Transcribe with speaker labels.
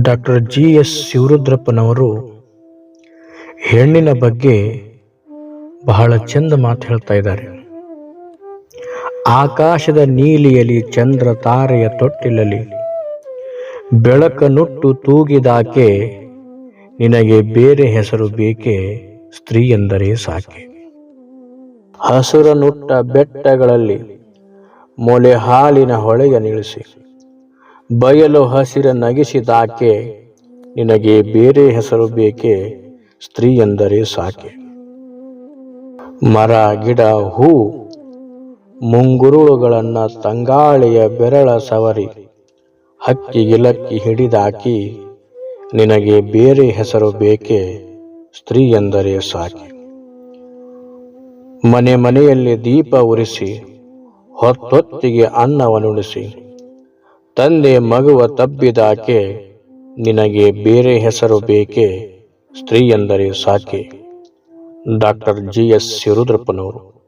Speaker 1: Doctor G S ಶಿವರುದ್ರಪ್ಪನವರು ಹೆಣ್ಣಿನ ಬಗ್ಗೆ ಬಹಳ ಚಂದ ಮಾತು ಹೇಳ್ತಾ ಇದ್ದಾರೆ. ಆಕಾಶದ ನೀಲಿಯಲಿ ಚಂದ್ರ ತಾರೆಯ ತೊಟ್ಟಿಲಲಿ ಬೆಳಕನುಟ್ಟು ತೂಗಿದಾಕೆ ನಿನಗೆ ಬೇರೆ ಹೆಸರು ಬೇಕೆ, ಸ್ತ್ರೀ ಎಂದರೆ ಸಾಕೆ. ಹಸುರನುಟ್ಟ ಬೆಟ್ಟಗಳಲ್ಲಿ ಮೊಲೆ ಹಾಲಿನ ಹೊಳೆಯ ನಿಲ್ಲಿಸಿ. ಬಯಲು ಹಸಿರ ನಗಿಸಿದಾಕೆ, ನಿನಗೆ ಬೇರೆ ಹೆಸರು ಬೇಕೆ? ಸ್ತ್ರೀ ಎಂದರೆ ಸಾಕೆ. ಮರ, ಗಿಡ, ಹೂ, ಮುಂಗುರುಳುಗಳನ್ನು ತಂಗಾಳಿಯ ಬೆರಳ ಸವರಿ, ಹಕ್ಕಿ, ಗಿಲಕ್ಕಿ ಹಿಡಿದಾಕಿ, ನಿನಗೆ ಬೇರೆ ಹೆಸರು ಬೇಕೆ? ಸ್ತ್ರೀ ಎಂದರೆ ಸಾಕೆ. ಮನೆ ಮನೆಯಲ್ಲಿ ದೀಪ ಉರಿಸಿ, ಹೊತ್ತೊತ್ತಿಗೆ ಅನ್ನವನ್ನುಣಿಸಿ ತಂದೆ ಮಗುವ ತಬ್ಬಿದಾಕೆ ನಿನಗೆ ಬೇರೆ ಹೆಸರು ಬೇಕೆ? ಸ್ತ್ರೀ ಎಂದರೆ ಸಾಕೆ. Doctor G S ಶಿವರುದ್ರಪ್ಪನವರು